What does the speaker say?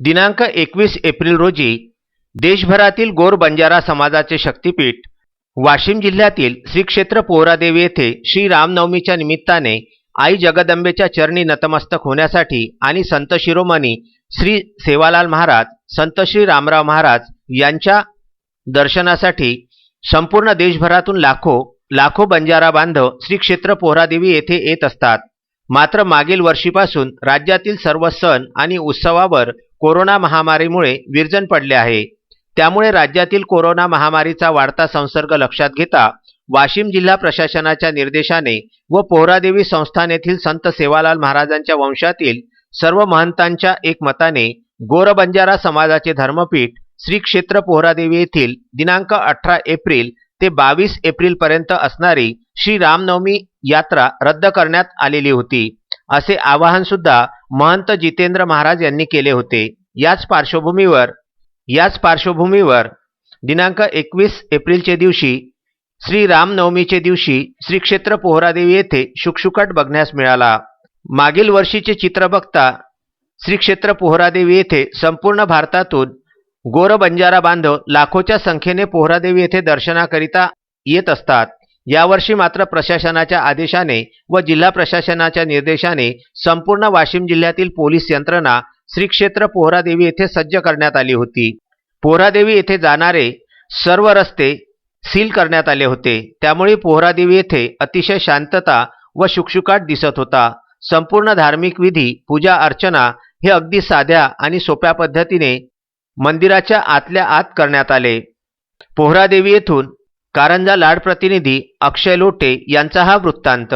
दिनांक एकवीस एप्रिल रोजी देशभरातील गोर बंजारा समाजाचे शक्तीपीठ वाशिम जिल्ह्यातील श्री क्षेत्र पोहरादेवी येथे श्री रामनवमीच्या निमित्ताने आई जगदंबेच्या चरणी नतमस्तक होण्यासाठी आणि संत शिरोमणी श्री सेवालाल महाराज संत श्री रामराव महाराज यांच्या दर्शनासाठी संपूर्ण देशभरातून लाखो लाखो बंजारा बांधव श्री क्षेत्र पोहरादेवी येथे येत असतात. मात्र मागील वर्षीपासून राज्यातील सर्व सण आणि उत्सवावर कोरोना महामारीमुळे विरजन पडले आहे. त्यामुळे राज्यातील कोरोना महामारीचा वाढता संसर्ग लक्षात घेता वाशिम जिल्हा प्रशासनाच्या निर्देशाने व पोहरादेवी संस्थान येथील संत सेवालाल महाराजांच्या वंशातील सर्व महंतांच्या एकमताने गोरबंजारा समाजाचे धर्मपीठ श्री क्षेत्र पोहरादेवी येथील दिनांक अठरा एप्रिल ते बावीस एप्रिल पर्यंत असणारी श्री रामनवमी यात्रा रद्द करण्यात आलेली होती. असे आवाहन सुद्धा महंत जितेंद्र महाराज यांनी केले होते. याच पार्श्वभूमीवर याच पार्श्वभूमीवर दिनांक एकवीस एप्रिलचे दिवशी श्री रामनवमीचे दिवशी श्री क्षेत्र पोहरादेवी येथे शुकशुकाट बघण्यास मिळाला. मागील वर्षीचे चित्र बघता श्री क्षेत्र पोहरादेवी येथे संपूर्ण भारतातून गोर बंजारा बांधव लाखोच्या संख्येने पोहरादेवी येथे दर्शनाकरिता येत असतात. यावर्षी मात्र प्रशासनाच्या आदेशाने व जिल्हा प्रशासनाच्या निर्देशाने संपूर्ण वाशिम जिल्ह्यातील पोलीस यंत्रणा श्री क्षेत्र पोहरादेवी येथे सज्ज करण्यात आली होती. पोहरादेवी येथे जाणारे सर्व रस्ते सील करण्यात आले होते. त्यामुळे पोहरादेवी येथे अतिशय शांतता व शुकशुकाट दिसत होता. संपूर्ण धार्मिक विधी पूजा अर्चना हे अगदी साध्या आणि सोप्या पद्धतीने मंदिराच्या आतल्या आत करण्यात आले. पोहरादेवी येथून कारंजा लाड प्रतिनिधी अक्षय लोटे यांचा हा वृत्तांत.